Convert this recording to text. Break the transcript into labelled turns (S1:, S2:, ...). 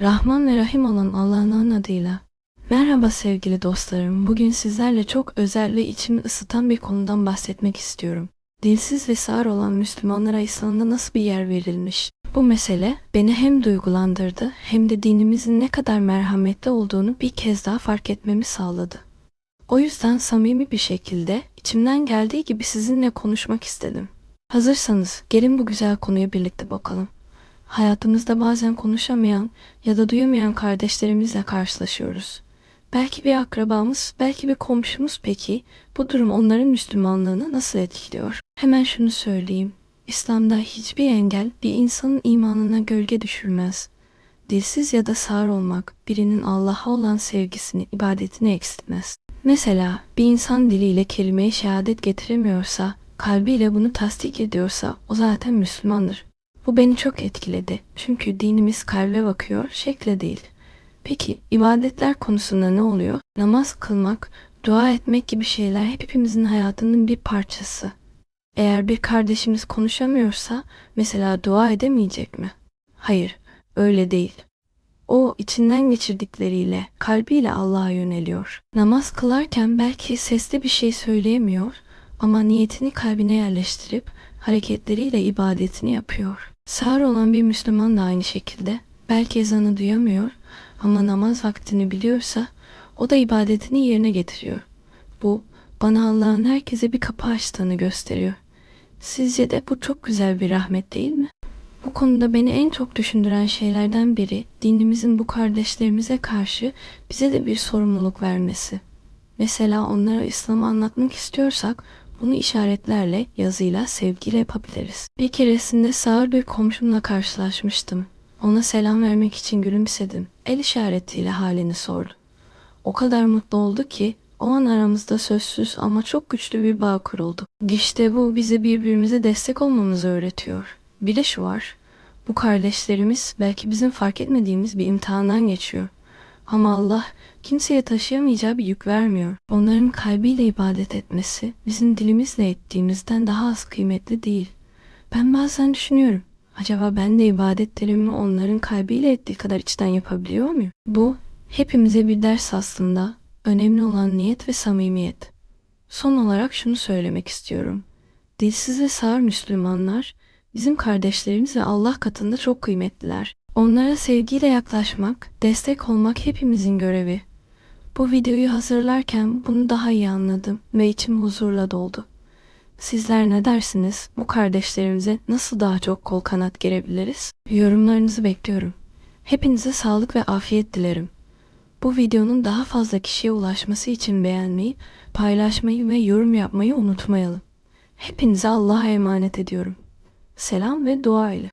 S1: Rahman ve Rahim olan Allah'ın adıyla. Merhaba sevgili dostlarım. Bugün sizlerle çok özel ve içimi ısıtan bir konudan bahsetmek istiyorum. Dilsiz ve sağır olan Müslümanlara İslam'da nasıl bir yer verilmiş? Bu mesele beni hem duygulandırdı hem de dinimizin ne kadar merhametli olduğunu bir kez daha fark etmemi sağladı. O yüzden samimi bir şekilde içimden geldiği gibi sizinle konuşmak istedim. Hazırsanız gelin bu güzel konuya birlikte bakalım. Hayatımızda bazen konuşamayan ya da duyamayan kardeşlerimizle karşılaşıyoruz. Belki bir akrabamız, belki bir komşumuz peki bu durum onların Müslümanlığını nasıl etkiliyor? Hemen şunu söyleyeyim. İslam'da hiçbir engel bir insanın imanına gölge düşürmez. Dilsiz ya da sağır olmak birinin Allah'a olan sevgisini, ibadetini eksiltmez. Mesela bir insan diliyle kelime-i şehadet getiremiyorsa, kalbiyle bunu tasdik ediyorsa o zaten Müslümandır. Bu beni çok etkiledi. Çünkü dinimiz kalbe bakıyor, şekle değil. Peki ibadetler konusunda ne oluyor? Namaz kılmak, dua etmek gibi şeyler hepimizin hayatının bir parçası. Eğer bir kardeşimiz konuşamıyorsa mesela dua edemeyecek mi? Hayır, öyle değil. O içinden geçirdikleriyle, kalbiyle Allah'a yöneliyor. Namaz kılarken belki sesli bir şey söyleyemiyor ama niyetini kalbine yerleştirip hareketleriyle ibadetini yapıyor. Sağır olan bir Müslüman da aynı şekilde belki ezanı duyamıyor ama namaz vaktini biliyorsa o da ibadetini yerine getiriyor. Bu bana Allah'ın herkese bir kapı açtığını gösteriyor. Sizce de bu çok güzel bir rahmet değil mi? Bu konuda beni en çok düşündüren şeylerden biri dinimizin bu kardeşlerimize karşı bize de bir sorumluluk vermesi. Mesela onlara İslam'ı anlatmak istiyorsak bunu işaretlerle, yazıyla, sevgiyle yapabiliriz. Bir keresinde sağır bir komşumla karşılaşmıştım. Ona selam vermek için gülümsedim. El işaretiyle halini sordu. O kadar mutlu oldu ki o an aramızda sözsüz ama çok güçlü bir bağ kuruldu. İşte bu bize birbirimize destek olmamızı öğretiyor. Bir de şu var. Bu kardeşlerimiz belki bizim fark etmediğimiz bir imtihandan geçiyor. Ama Allah kimseye taşıyamayacağı bir yük vermiyor. Onların kalbiyle ibadet etmesi bizim dilimizle ettiğimizden daha az kıymetli değil. Ben bazen düşünüyorum. Acaba ben de ibadetlerimi onların kalbiyle ettiği kadar içten yapabiliyor muyum? Bu hepimize bir ders aslında. Önemli olan niyet ve samimiyet. Son olarak şunu söylemek istiyorum. Dilsiz ve sağır Müslümanlar bizim kardeşlerimiz ve Allah katında çok kıymetliler. Onlara sevgiyle yaklaşmak, destek olmak hepimizin görevi. Bu videoyu hazırlarken bunu daha iyi anladım ve içim huzurla doldu. Sizler ne dersiniz? Bu kardeşlerimize nasıl daha çok kol kanat gerebiliriz? Yorumlarınızı bekliyorum. Hepinize sağlık ve afiyet dilerim. Bu videonun daha fazla kişiye ulaşması için beğenmeyi, paylaşmayı ve yorum yapmayı unutmayalım. Hepinize Allah'a emanet ediyorum. Selam ve dua ile.